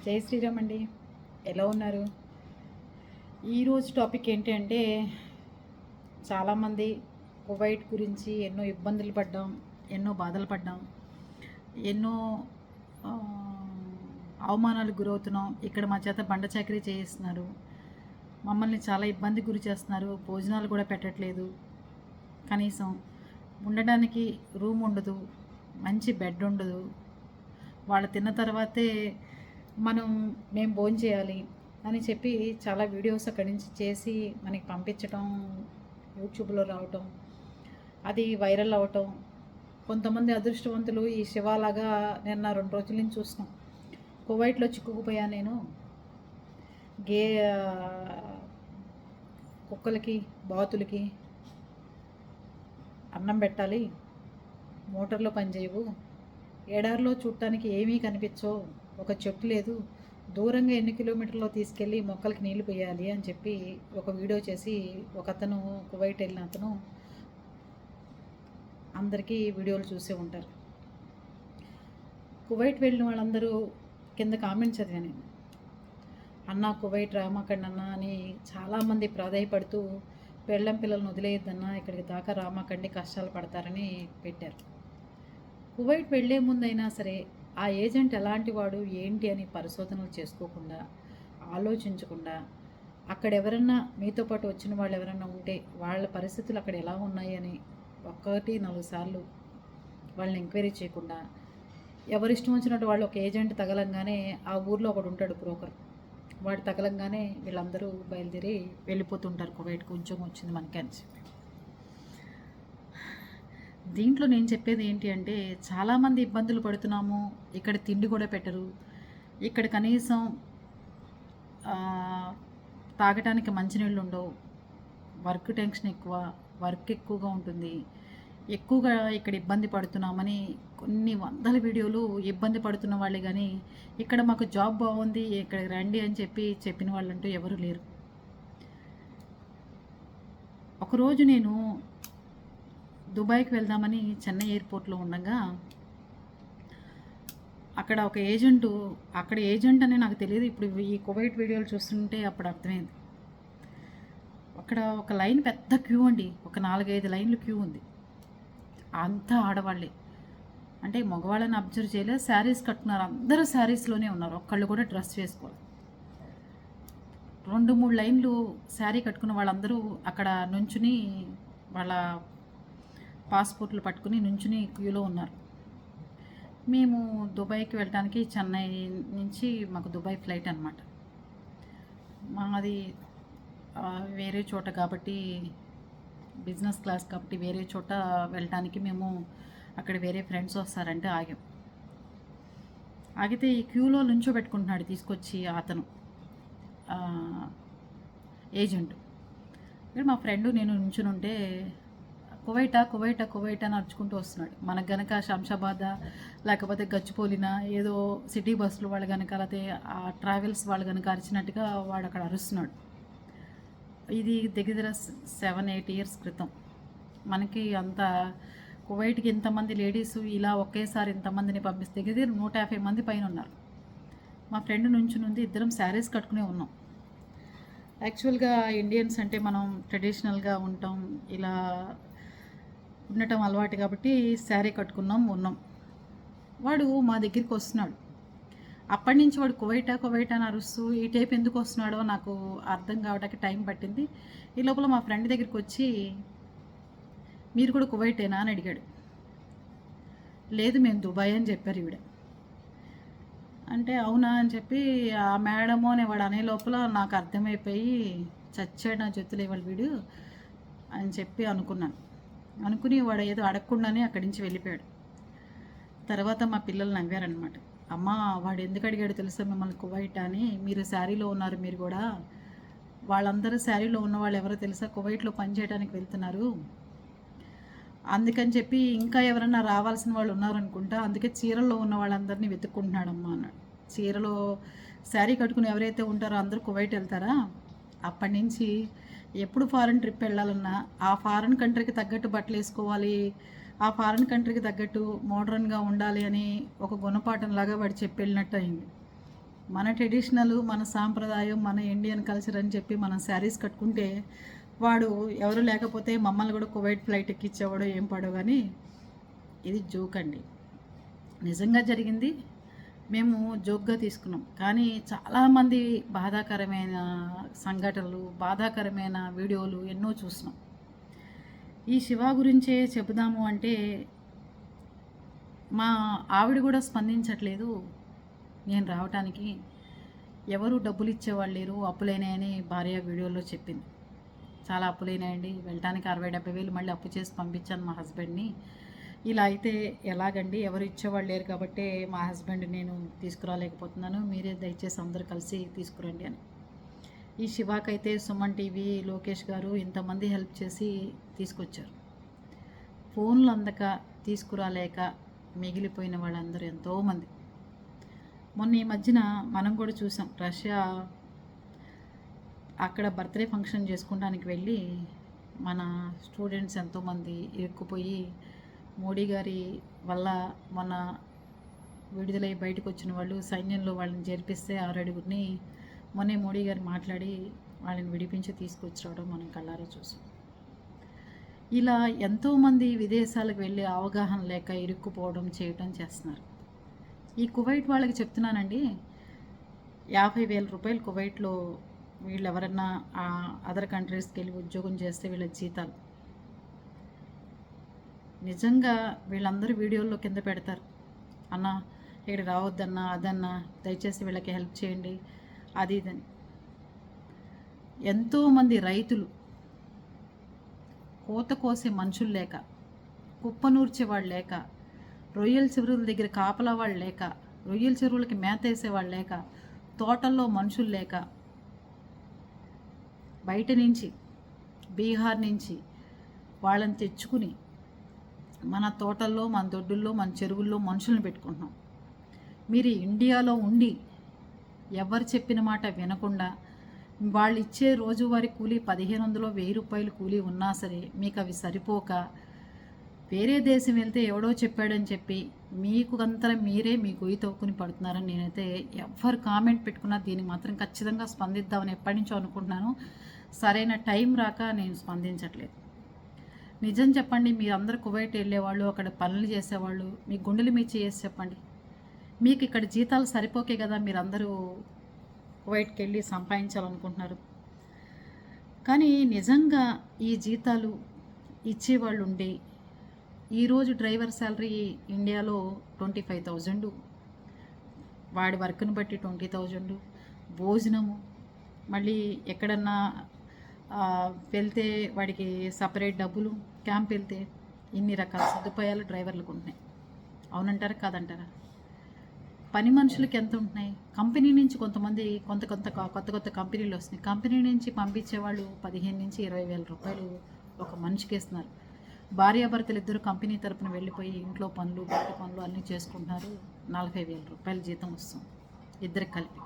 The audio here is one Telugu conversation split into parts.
జై శ్రీరామ్ అండి. ఎలా ఉన్నారు? ఈరోజు టాపిక్ ఏంటంటే చాలామంది కువైట్ గురించి ఎన్నో ఇబ్బందులు పడ్డాం ఎన్నో బాధలు పడ్డాం ఎన్నో అవమానాలకు గురవుతున్నాం ఇక్కడ మా చేత బండ చాకరీ చేయిస్తున్నారు మమ్మల్ని చాలా ఇబ్బంది గురి చేస్తున్నారు భోజనాలు కూడా పెట్టట్లేదు కనీసం ఉండడానికి రూమ్ ఉండదు మంచి బెడ్ ఉండదు వాళ్ళు తిన్న తర్వాతే మనం మేము భోజనం చేయాలి అని చెప్పి చాలా వీడియోస్ అక్కడి నుంచి చేసి మనకి పంపించటం యూట్యూబ్లో రావటం అది వైరల్ అవటం. కొంతమంది అదృష్టవంతులు ఈ శివాలాగా నిన్న రెండు రోజుల నుంచి చూస్తున్నాం. కువైట్లో చిక్కుకుపోయా నేను. గే కుక్కలకి బాతులకి అన్నం పెట్టాలి. మోటార్లో పనిచేయవు ఎడారిలో చూడటానికి ఏమీ కనిపించవు. ఒక చెట్టు లేదు. దూరంగా ఎన్ని కిలోమీటర్లో తీసుకెళ్ళి మొక్కలకి నీళ్ళు పోయాలి అని చెప్పి ఒక వీడియో చేసి ఒక అతను కువైట్ వెళ్ళిన అతను అందరికీ వీడియోలు చూసే ఉంటారు. కువైట్ వెళ్ళిన వాళ్ళందరూ కింద కామెంట్ చదివాను అన్న కువైట్ రామాకండ్ అన్న అని చాలామంది ప్రాధాయపడుతూ పెళ్ళం పిల్లలను వదిలేయద్దన్నా ఇక్కడికి దాకా రామాకండి కష్టాలు పడతారని పెట్టారు. కువైట్ వెళ్ళే ముందైనా సరే ఆ ఏజెంట్ ఎలాంటి వాడు ఏంటి అని పరిశోధనలు చేసుకోకుండా ఆలోచించకుండా అక్కడ ఎవరన్నా మీతో పాటు వచ్చిన వాళ్ళు ఎవరన్నా ఉంటే వాళ్ళ పరిస్థితులు అక్కడ ఎలా ఉన్నాయి అని ఒక్కటి నాలుగు సార్లు వాళ్ళని ఎంక్వైరీ చేయకుండా ఎవరిష్టం వచ్చినట్టు వాళ్ళు ఒక ఏజెంట్ తగలంగానే ఆ ఊర్లో ఒకడు ఉంటాడు బ్రోకర్. వాడు తగలంగానే వీళ్ళందరూ బయలుదేరి వెళ్ళిపోతుంటారు కువైట్ కొంచెం వచ్చింది మనకి అని చెప్పి. దీంట్లో నేను చెప్పేది ఏంటి అంటే చాలామంది ఇబ్బందులు పడుతున్నాము ఇక్కడ తిండి కూడా పెట్టరు. ఇక్కడ కనీసం తాగటానికి మంచినీళ్ళు ఉండవు. వర్క్ టెన్షన్ ఎక్కువ వర్క్ ఎక్కువగా ఉంటుంది. ఎక్కువగా ఇక్కడ ఇబ్బంది పడుతున్నామని కొన్ని వందల వీడియోలు ఇబ్బంది పడుతున్న వాళ్ళే కానీ ఇక్కడ మాకు జాబ్ బాగుంది ఇక్కడ రండి అని చెప్పి చెప్పిన వాళ్ళంటూ ఎవరు లేరు. ఒకరోజు నేను దుబాయ్కి వెళ్దామని చెన్నై ఎయిర్పోర్ట్లో ఉండగా అక్కడ ఒక ఏజెంటు అక్కడ ఏజెంట్ అని నాకు తెలియదు. ఇప్పుడు ఈ కువైట్ వీడియోలు చూస్తుంటే అప్పుడు అర్థమైంది. అక్కడ ఒక లైన్ పెద్ద క్యూ అండి. ఒక నాలుగైదు లైన్లు క్యూ ఉంది. అంతా ఆడవాళ్ళే. అంటే మగవాళ్ళని అబ్జర్వ్ చేయలేదు శారీస్ కట్టుకున్నారు. అందరూ శారీస్లోనే ఉన్నారు. ఒక్కళ్ళు కూడా డ్రెస్ వేసుకోవాలి రెండు మూడు లైన్లు శారీ కట్టుకున్న వాళ్ళందరూ అక్కడ నుంచుని వాళ్ళ పాస్పోర్ట్లు పట్టుకుని నుంచుని క్యూలో ఉన్నారు. మేము దుబాయ్కి వెళ్ళడానికి చెన్నై నుంచి మాకు దుబాయ్ ఫ్లైట్ అనమాట మాది వేరే చోట కాబట్టి బిజినెస్ క్లాస్ కాబట్టి వేరే చోట వెళ్ళటానికి మేము అక్కడ వేరే ఫ్రెండ్స్ వస్తారంటే ఆగాం. ఆగితే ఈ క్యూలో నుంచో పెట్టుకుంటున్నాడు తీసుకొచ్చి అతను ఏజెంట్. ఇక్కడ మా ఫ్రెండ్ నేను నుంచునుంటే కువైటా కువైటా కువైటా అని అరుచుకుంటూ వస్తున్నాడు. మనకు గనక శంషాబాద్ లేకపోతే గచ్చిపోలిన ఏదో సిటీ బస్సులు వాళ్ళు కనుక లేకపోతే ఆ ట్రావెల్స్ వాళ్ళు కనుక అరిచినట్టుగా వాడు అక్కడ అరుస్తున్నాడు. ఇది దగ్గర సెవెన్ ఎయిట్ ఇయర్స్ క్రితం. మనకి అంత కువైట్కి ఇంతమంది లేడీస్ ఇలా ఒకేసారి ఇంతమందిని పంపిస్తే దగ్గర నూట యాభై మంది పైన ఉన్నారు. మా ఫ్రెండ్ నుంచి నుండి ఇద్దరం శారీస్ కట్టుకునే ఉన్నాం. యాక్చువల్గా ఇండియన్స్ అంటే మనం ట్రెడిషనల్గా ఉంటాం. ఇలా ఉండటం అలవాటు కాబట్టి శారీ కట్టుకున్నాం ఉన్నాం. వాడు మా దగ్గరికి వస్తున్నాడు. అప్పటి నుంచి వాడు కువైటా కువైటా అని అరుస్తూ ఈ టైప్ ఎందుకు వస్తున్నాడో నాకు అర్థం కావడానికి టైం పట్టింది. ఈ లోపల మా ఫ్రెండ్ దగ్గరికి వచ్చి మీరు కూడా కువైటేనా? అని అడిగాడు. లేదు మేము దుబాయ్ అని చెప్పారు ఈవిడ. అంటే అవునా? అని చెప్పి ఆ మేడము అని వాడు అనే లోపల నాకు అర్థమైపోయి చచ్చాడు నా చేతులు ఇవాళ వీడు అని చెప్పి అనుకున్నాను. అనుకుని వాడు ఏదో అడగకుండానే అక్కడి నుంచి వెళ్ళిపోయాడు. తర్వాత మా పిల్లలు నవ్వారనమాట అమ్మ వాడు ఎందుకు అడిగాడు తెలుసా మిమ్మల్ని కువైట్ అని? మీరు శారీలో ఉన్నారు మీరు కూడా. వాళ్ళందరూ శారీలో ఉన్న వాళ్ళు ఎవరో తెలుసా? కువైట్లో పనిచేయడానికి వెళ్తున్నారు. అందుకని చెప్పి ఇంకా ఎవరన్నా రావాల్సిన వాళ్ళు ఉన్నారనుకుంటా అందుకే చీరల్లో ఉన్న వాళ్ళందరినీ వెతుక్కుంటున్నాడమ్మా అన్నాడు. చీరలో శారీ కట్టుకుని ఎవరైతే ఉంటారో అందరూ కువైట్ వెళ్తారా? అప్పటి నుంచి ఎప్పుడు ఫారెన్ ట్రిప్ వెళ్ళాలన్నా ఆ ఫారెన్ కంట్రీకి తగ్గట్టు బట్టలు వేసుకోవాలి ఆ ఫారెన్ కంట్రీకి తగ్గట్టు మోడర్న్గా ఉండాలి అని ఒక గుణపాఠంలాగా వాడు చెప్పి వెళ్ళినట్టు అయింది. మన ట్రెడిషనల్ మన సాంప్రదాయం మన ఇండియన్ కల్చర్ అని చెప్పి మనం శారీస్ కట్టుకుంటే వాడు ఎవరు లేకపోతే మమ్మల్ని కూడా కువైట్ ఫ్లైట్ ఎక్కిచ్చేవాడో ఏం పాడో కానీ ఇది జోక్ అండి. నిజంగా జరిగింది. మేము జోక్గా తీసుకున్నాం. కానీ చాలామంది బాధాకరమైన సంఘటనలు బాధాకరమైన వీడియోలు ఎన్నో చూసినాం. ఈ శివ గురించే చెబుదాము అంటే మా ఆవిడ కూడా స్పందించట్లేదు. నేను రావటానికి ఎవరు డబ్బులు ఇచ్చేవాళ్ళు లేరు అప్పులైనాయని భార్య వీడియోలో చెప్పింది. చాలా అప్పులైనాయండి. వెళ్ళటానికి అరవై డెబ్బై వేలు మళ్ళీ అప్పు చేసి పంపించాను మా హస్బెండ్ని. ఇలా అయితే ఎలాగండి? ఎవరు ఇచ్చేవాళ్ళు లేరు కాబట్టి మా హస్బెండ్ నేను తీసుకురాలేకపోతున్నాను. మీరే దయచేసి అందరూ కలిసి తీసుకురండి అని. ఈ శివాకైతే సుమన్ టీవీ లోకేష్ గారు ఇంతమంది హెల్ప్ చేసి తీసుకొచ్చారు. ఫోన్లు అందక తీసుకురాలేక మిగిలిపోయిన వాళ్ళందరూ ఎంతోమంది. మొన్న ఈ మధ్యన మనం కూడా చూసాం. రష్యా అక్కడ బర్త్డే ఫంక్షన్ చేసుకోవడానికి వెళ్ళి మన స్టూడెంట్స్ ఎంతోమంది ఇరుక్కుపోయి మోడీ గారి వల్ల మొన్న విడుదలై బయటకు వచ్చిన వాళ్ళు సైన్యంలో వాళ్ళని జరిపిస్తే ఆరడుగురిని మొన్నే మోడీ గారు మాట్లాడి వాళ్ళని విడిపించి తీసుకొచ్చిరావడం మనం కళ్ళారా చూసాం. ఇలా ఎంతోమంది విదేశాలకు వెళ్ళి అవగాహన లేక ఇరుక్కుపోవడం చేయడం చేస్తున్నారు. ఈ కువైట్ వాళ్ళకి చెప్తున్నానండి యాభై వేల రూపాయలు కువైట్లో వీళ్ళు ఎవరన్నా అదర్ కంట్రీస్కి వెళ్ళి ఉద్యోగం చేస్తే వీళ్ళ జీతాలు నిజంగా వీళ్ళందరూ వీడియోల్లో కింద పెడతారు. అన్న ఇక్కడ రావద్దన్నా అదన్నా దయచేసి వీళ్ళకి హెల్ప్ చేయండి. అది ఇదని ఎంతోమంది రైతులు కోత కోసే మనుషులు లేక కుప్పనూర్చే వాళ్ళు లేక రొయ్యల చెరువుల దగ్గర కాపలా వాళ్ళు లేక రొయ్యల చెరువులకి మేత వేసేవాళ్ళు లేక తోటల్లో మనుషులు లేక బయట నుంచి బీహార్ నుంచి వాళ్ళని తెచ్చుకుని మన తోటల్లో మన దొడ్డుల్లో మన చెరువుల్లో మనుషులను పెట్టుకుంటున్నాం. మీరు ఇండియాలో ఉండి ఎవరు చెప్పిన మాట వినకుండా వాళ్ళు ఇచ్చే రోజువారి కూలీ పదిహేను వందలు వెయ్యి రూపాయలు కూలీ ఉన్నా సరే మీకు అవి సరిపోక వేరే దేశం వెళ్తే ఎవడో చెప్పాడని చెప్పి మీకు అంతా మీరే మీ గొయ్యి తవ్వుకుని పడుతున్నారని నేనైతే ఎవరు కామెంట్ పెట్టుకున్నా దీన్ని మాత్రం ఖచ్చితంగా స్పందిద్దామని ఎప్పటి నుంచో అనుకుంటున్నాను. సరైన టైం రాక నేను స్పందించట్లేదు. నిజం చెప్పండి మీరు కువైట్ వెళ్ళేవాళ్ళు అక్కడ పనులు చేసేవాళ్ళు మీ గుండెలు మీ చేసి చెప్పండి. మీకు ఇక్కడ జీతాలు సరిపోకే కదా మీరందరూ కువైట్కి వెళ్ళి సంపాదించాలనుకుంటున్నారు. కానీ నిజంగా ఈ జీతాలు ఇచ్చేవాళ్ళు ఉండి ఈరోజు డ్రైవర్ శాలరీ ఇండియాలో ట్వంటీ ఫైవ్ థౌజండ్ వాడి వర్క్ను బట్టి ట్వంటీ థౌజండ్ భోజనము మళ్ళీ ఎక్కడన్నా వెళ్తే వాడికి సపరేట్ డబ్బులు క్యాంప్ వెళ్తే ఇన్ని రకాల సదుపాయాలు డ్రైవర్లకు ఉంటున్నాయి? అవునంటారా? కాదంటారా? పని మనుషులకి ఎంత ఉంటున్నాయి? కంపెనీ నుంచి కొంతమంది కొంత కొంత కొత్త కొత్త కంపెనీలు వస్తున్నాయి. కంపెనీ నుంచి పంపించే వాళ్ళు పదిహేను నుంచి ఇరవై వేల రూపాయలు ఒక మనిషికి ఇస్తున్నారు. భార్యాభర్తలు ఇద్దరు కంపెనీ తరపున వెళ్ళిపోయి ఇంట్లో పనులు బయట పనులు అన్నీ చేసుకుంటున్నారు. నలభై వేల రూపాయల జీతం వస్తుంది. ఇద్దరికి కలిపి.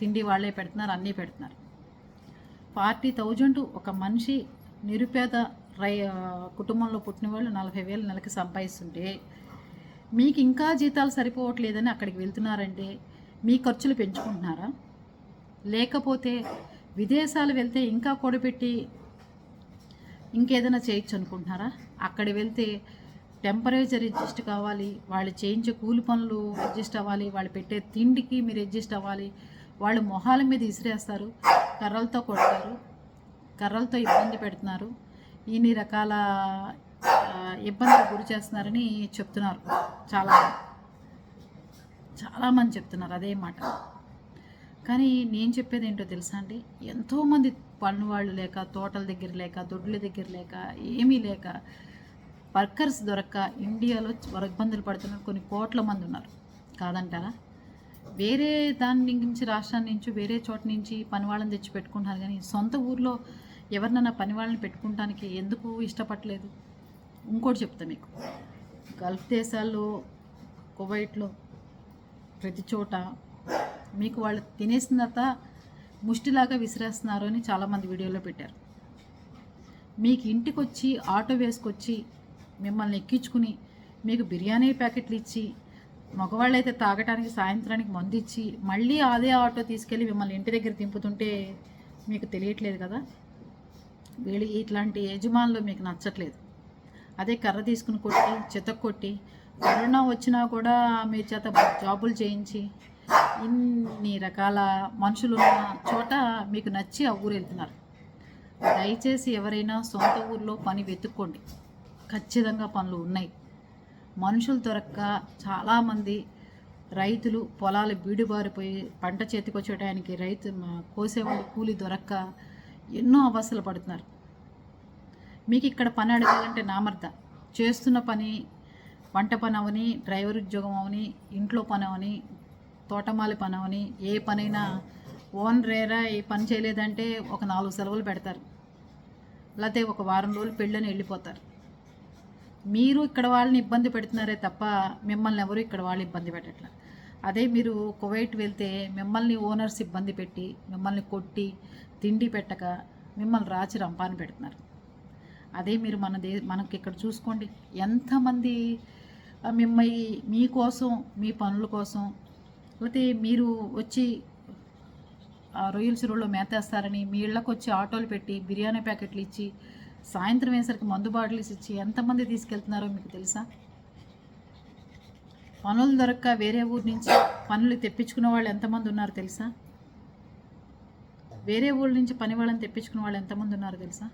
తిండి వాళ్ళే పెడుతున్నారు అన్నీ పెడుతున్నారు. ఫార్టీ థౌజండ్ ఒక మనిషి నిరుపేద రై కుటుంబంలో పుట్టిన వాళ్ళు నలభై వేలు నెలకి సంపాదిస్తుంటే మీకు ఇంకా జీతాలు సరిపోవట్లేదని అక్కడికి వెళ్తున్నారంటే మీ ఖర్చులు పెంచుకుంటున్నారా? లేకపోతే విదేశాలు వెళ్తే ఇంకా కూడబెట్టి ఇంకేదైనా చేయొచ్చు అనుకుంటున్నారా? అక్కడ వెళ్తే టెంపరేచర్ అడ్జస్ట్ కావాలి వాళ్ళు చేయించే కూలి పనులు అడ్జస్ట్ అవ్వాలి వాళ్ళు పెట్టే తిండికి మీరు అడ్జస్ట్ అవ్వాలి వాళ్ళు మొహాల మీద ఇసిరేస్తారు కర్రలతో కొడతారు కర్రలతో ఇబ్బంది పెడుతున్నారు. ఇన్ని రకాల ఇబ్బందులు గురి చేస్తున్నారని చెప్తున్నారు చాలా చాలామంది చెప్తున్నారు అదే మాట. కానీ నేను చెప్పేది ఏంటో తెలుసా అండి? ఎంతోమంది పన్ను వాళ్ళు లేక తోటల దగ్గర లేక దొడ్ల దగ్గర లేక ఏమీ లేక వర్కర్స్ దొరక్క ఇండియాలో ఇబ్బందులు పడుతున్న కొన్ని కోట్ల మంది ఉన్నారు. కాదంటారా? వేరే దాని నుంచి రాష్ట్రాన్ని నుంచి వేరే చోట నుంచి పని వాళ్ళని తెచ్చి పెట్టుకుంటున్నారు కానీ సొంత ఊర్లో ఎవరినైనా పని వాళ్ళని పెట్టుకుంటానికి ఎందుకు ఇష్టపడలేదు? ఇంకోటి చెప్తా మీకు. గల్ఫ్ దేశాల్లో కువైట్లో ప్రతి చోట మీకు వాళ్ళు తినేసిన తర్వాత ముష్టిలాగా విసిరేస్తున్నారు అని చాలామంది వీడియోలో పెట్టారు. మీకు ఇంటికి వచ్చి ఆటో వేసుకొచ్చి మిమ్మల్ని ఎక్కించుకుని మీకు బిర్యానీ ప్యాకెట్లు ఇచ్చి మగవాళ్ళు అయితే తాగటానికి సాయంత్రానికి మందు ఇచ్చి మళ్ళీ అదే ఆటో తీసుకెళ్ళి మిమ్మల్ని ఇంటి దగ్గర దింపుతుంటే మీకు తెలియట్లేదు కదా? వీళ్ళు ఇట్లాంటి యజమానులు మీకు నచ్చట్లేదు. అదే కర్ర తీసుకుని కొట్టి చెత్త కొట్టి కరోనా వచ్చినా కూడా మీ చేత జాబులు చేయించి ఇన్ని రకాల మనుషులు ఉన్న చోట మీకు నచ్చి ఆ ఊరు వెళ్తున్నారు. దయచేసి ఎవరైనా సొంత ఊర్లో పని వెతుక్కోండి. ఖచ్చితంగా పనులు ఉన్నాయి. మనుషులు దొరక్క చాలామంది రైతులు పొలాలు బీడుబారిపోయి పంట చేతికొచ్చే టయానికి రైతు కోసేవాళ్ళు కూలి దొరక్క ఎన్నో అవస్థలు పడుతున్నారు. మీకు ఇక్కడ పని అడగాలంటే నామర్ద చేస్తున్న పని వంట పని అవని డ్రైవర్ ఉద్యోగం అవని ఇంట్లో పని అవని తోటమాలి పని అవని ఏ పనైనా ఓన్ రేరా ఏ పని చేయలేదంటే ఒక నాలుగు సెలవులు పెడతారు. లేకపోతే ఒక వారం రోజులు పెళ్ళని వెళ్ళిపోతారు. మీరు ఇక్కడ వాళ్ళని ఇబ్బంది పెడుతున్నారే తప్ప మిమ్మల్ని ఎవరు ఇక్కడ వాళ్ళు ఇబ్బంది పెట్టట్లేదు అదే మీరు కువైట్ వెళ్తే మిమ్మల్ని ఓనర్స్ ఇబ్బంది పెట్టి మిమ్మల్ని కొట్టి తిండి పెట్టక మిమ్మల్ని రాచి రంపాని పెడుతున్నారు. అదే మీరు మన దే మనకి ఇక్కడ చూసుకోండి. ఎంతమంది మిమ్మల్ని మీకోసం మీ పనుల కోసం లేకపోతే మీరు వచ్చి ఆ రొయ్యల చెరువులో మేతేస్తారని మీ ఇళ్ళకి వచ్చి ఆటోలు పెట్టి బిర్యానీ ప్యాకెట్లు ఇచ్చి సాయంత్రం వేసరికి మందు బాటిల్స్ ఇచ్చి ఎంతమంది తీసుకెళ్తున్నారో మీకు తెలుసా? పనులు దొరక్క వేరే ఊరు నుంచి పనులు తెప్పించుకునే వాళ్ళు ఎంతమంది ఉన్నారు తెలుసా? వేరే ఊళ్ళ నుంచి పని వాళ్ళని తెప్పించుకునే వాళ్ళు ఎంతమంది ఉన్నారు తెలుసా?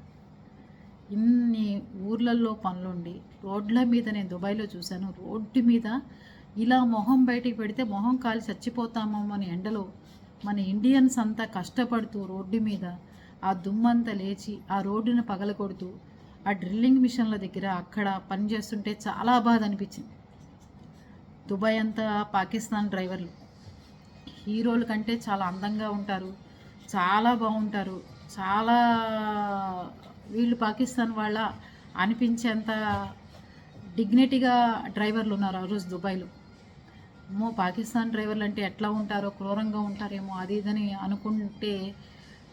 ఇన్ని ఊర్లలో పనులుండి రోడ్ల మీద నేను దుబాయ్లో చూశాను. రోడ్డు మీద ఇలా మొహం బయటికి పెడితే మొహం కాలి చచ్చిపోతామో మన ఎండలో మన ఇండియన్స్ అంతా కష్టపడుతూ రోడ్డు మీద ఆ దుమ్మంతా లేచి ఆ రోడ్డును పగలగొడుతూ ఆ డ్రిల్లింగ్ మిషన్ల దగ్గర అక్కడ పని చేస్తుంటే చాలా బాధ అనిపించింది. దుబాయ్ అంతా పాకిస్తాన్ డ్రైవర్లు. హీరోల కంటే చాలా అందంగా ఉంటారు. చాలా బాగుంటారు. చాలా వీళ్ళు పాకిస్తాన్ వాళ్ళ అనిపించేంత డిగ్నిటీగా డ్రైవర్లు ఉన్నారు ఆ రోజు దుబాయ్లో. అమ్మో పాకిస్తాన్ డ్రైవర్లు అంటే ఎట్లా ఉంటారో క్రూరంగా ఉంటారేమో అది ఇదని అనుకుంటే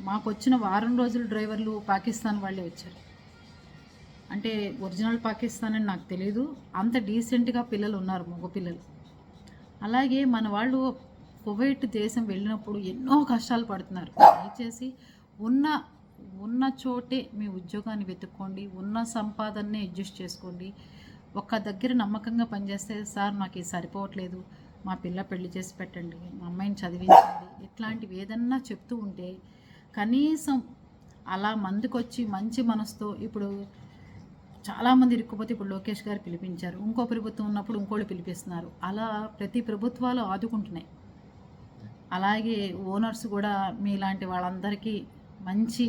మాకు వచ్చిన వారం రోజులు డ్రైవర్లు పాకిస్తాన్ వాళ్ళే వచ్చారు. అంటే ఒరిజినల్ పాకిస్తాన్ అని నాకు తెలియదు అంత డీసెంట్గా పిల్లలు ఉన్నారు మగపిల్లలు. అలాగే మన వాళ్ళు కువైట్ దేశం వెళ్ళినప్పుడు ఎన్నో కష్టాలు పడుతున్నారు. దయచేసి ఉన్న ఉన్న చోటే మీ ఉద్యోగాన్ని వెతుక్కోండి ఉన్న సంపాదననే అడ్జస్ట్ చేసుకోండి. ఒక్క దగ్గర నమ్మకంగా పనిచేస్తే సార్ నాకు ఇది సరిపోవట్లేదు మా పిల్ల పెళ్ళి చేసి పెట్టండి మా అమ్మాయిని చదివించండి ఇట్లాంటివి ఏదన్నా చెప్తూ ఉంటే కనీసం అలా మందుకొచ్చి మంచి మనసుతో ఇప్పుడు చాలామంది ఇరుక్కుపోతే ఇప్పుడు లోకేష్ గారు పిలిపించారు. ఇంకో ప్రభుత్వం ఉన్నప్పుడు ఇంకోళ్ళు పిలిపిస్తున్నారు. అలా ప్రతి ప్రభుత్వాలు ఆదుకుంటున్నాయి. అలాగే ఓనర్స్ కూడా మీలాంటి వాళ్ళందరికీ మంచి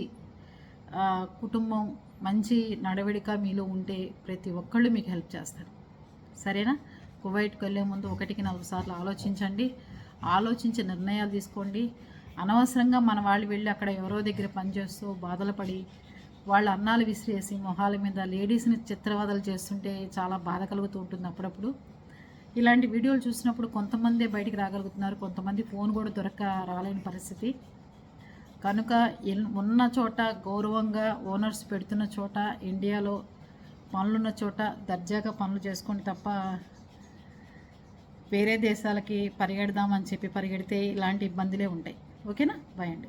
కుటుంబం మంచి నడవడిక మీలో ఉంటే ప్రతి ఒక్కళ్ళు మీకు హెల్ప్ చేస్తారు. సరేనా? కువైట్కి వెళ్ళే ముందు ఒకటికి నాలుగు సార్లు ఆలోచించండి. ఆలోచించి నిర్ణయాలు తీసుకోండి. అనవసరంగా మన వాళ్ళు వెళ్ళి అక్కడ ఎవరో దగ్గర పనిచేస్తూ బాధలు పడి వాళ్ళు అన్నాలు విసిరేసి మొహాల మీద లేడీస్ని చిత్రవదలు చేస్తుంటే చాలా బాధ కలుగుతూ ఉంటుంది అప్పుడప్పుడు. ఇలాంటి వీడియోలు చూసినప్పుడు కొంతమందే బయటికి రాగలుగుతున్నారు. కొంతమంది ఫోన్ కూడా దొరక్క రాలేని పరిస్థితి. కనుక ఉన్న చోట గౌరవంగా ఓనర్స్ పెడుతున్న చోట ఇండియాలో పనులున్న చోట దర్జాగా పనులు చేసుకొని తప్ప వేరే దేశాలకి పరిగెడదామని చెప్పి పరిగెడితే ఇలాంటి ఇబ్బందులే ఉంటాయి. ఓకేనా? బాయ్ అండి.